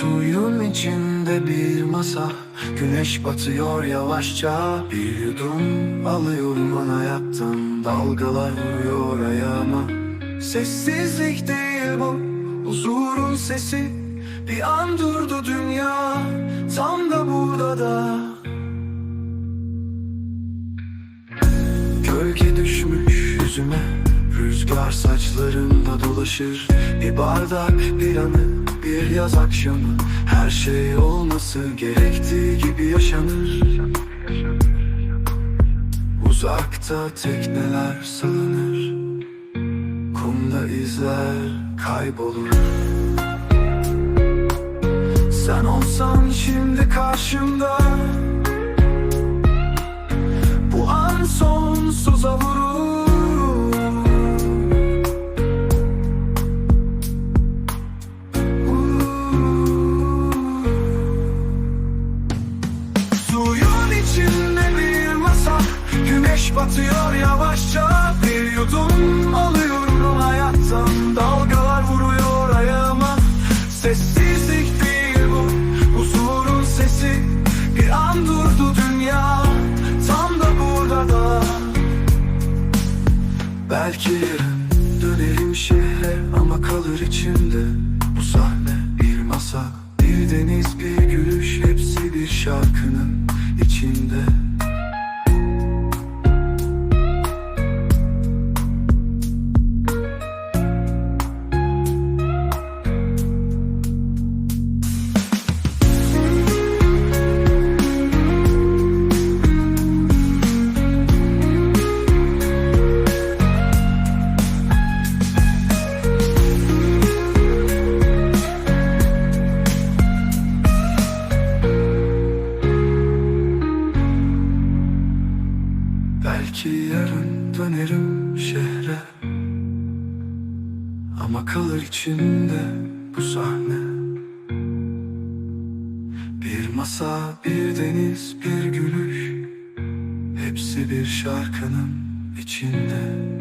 Suyun içinde bir masa. Güneş batıyor yavaşça. Bir yudum alıyorum hayattan Dalgalar vuruyor ayağıma. Sessizlik değil bu Huzurun sesi. Bir an durdu dünya Tam da burada da. Gölge düşmüş yüzüme Rüzgar saçlarımda dolaşır. Bir bardak bir anı Bir yaz akşamı. Her şey olması gerektiği gibi yaşanır. Uzakta tekneler salınır Kumda izler kaybolur. Sen olsan şimdi karşımda içinde bir masa. Güneş batıyor yavaşça. Bir yudum alıyorum hayattan. Dalgalar vuruyor ayağıma. Sessizlik değil bu. Huzurun sesi. Bir an durdu dünya. Tam da burada da. Belki dönerim şehre Ama kalır içimde şarkının dönerim şehre. Ama kalır içimde bu sahne. Bir masa, bir deniz, bir gülüş. Hepsi bir şarkının içinde